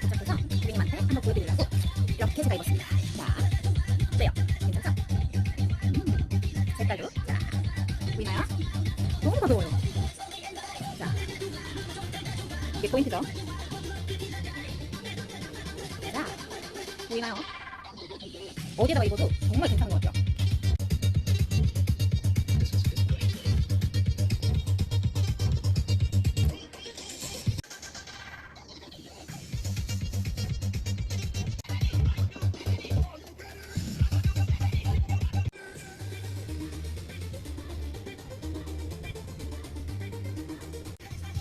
도착해서 고객님한테 한번 보여드리려고 이렇게 제가 입었습니다. 자, 어때요? 괜찮죠? 음, 색깔도 자 보이나요? 너무 가벼워요. 자, 이게 포인트죠? 자, 보이나요? 어디에다가 입어도 정말 괜찮은 것 같아요.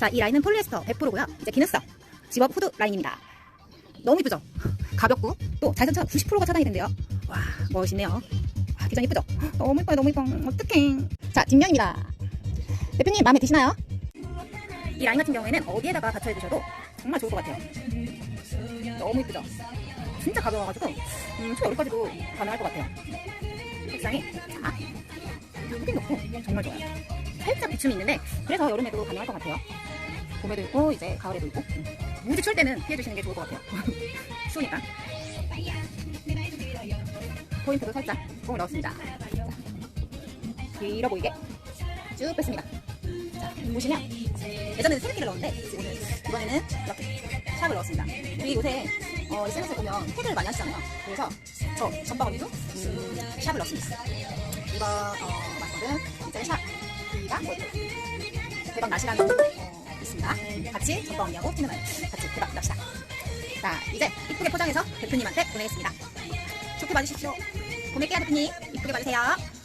자, 이 라인은 폴리에스터 100%고요. 이제 기능성 집업 후드 라인입니다. 너무 이쁘죠? 가볍고 또 자전차 90%가 차단이 된대요. 와, 멋있네요. 와, 디자인 이쁘죠? 너무 이뻐요, 너무 이뻐. 어떡해. 자, 뒷면입니다. 대표님 마음에 드시나요? 이 라인 같은 경우에는 어디에다가 받쳐 입으셔도 정말 좋을 것 같아요. 너무 이쁘죠? 진짜 가벼워가지고 음, 초여름까지도 가능할 것 같아요. 색상이 자, 후딩 넣고 정말 좋아요. 살짝 비춤이 있는데 그래서 여름에도 가능할 것 같아요. 봄에도 있고 이제 가을에도 있고 음. 무지 추울 때는 피해주시는 게 좋을 것 같아요. 추우니까. 포인트도 살짝 뽕을 넣었습니다. 자, 길어 보이게 쭉 뺐습니다. 자, 보시면 예전에는 세미키를 넣었는데 지금은 이번에는 이렇게 샵을 넣었습니다. 우리 요새 어, SNS에 보면 태그를 많이 하시잖아요. 그래서 저 전방어디도 음, 샵을 넣었습니다. 이거 어, 말씀드린 이제 샵 여기가 뭐 대박 나시라는 어. 같이 전방 언니하고 팀을 같이 대박 납시다. 자 이제 이쁘게 포장해서 대표님한테 보내겠습니다. 좋게 봐주십시오. 보낼게요 대표님. 이쁘게 봐주세요.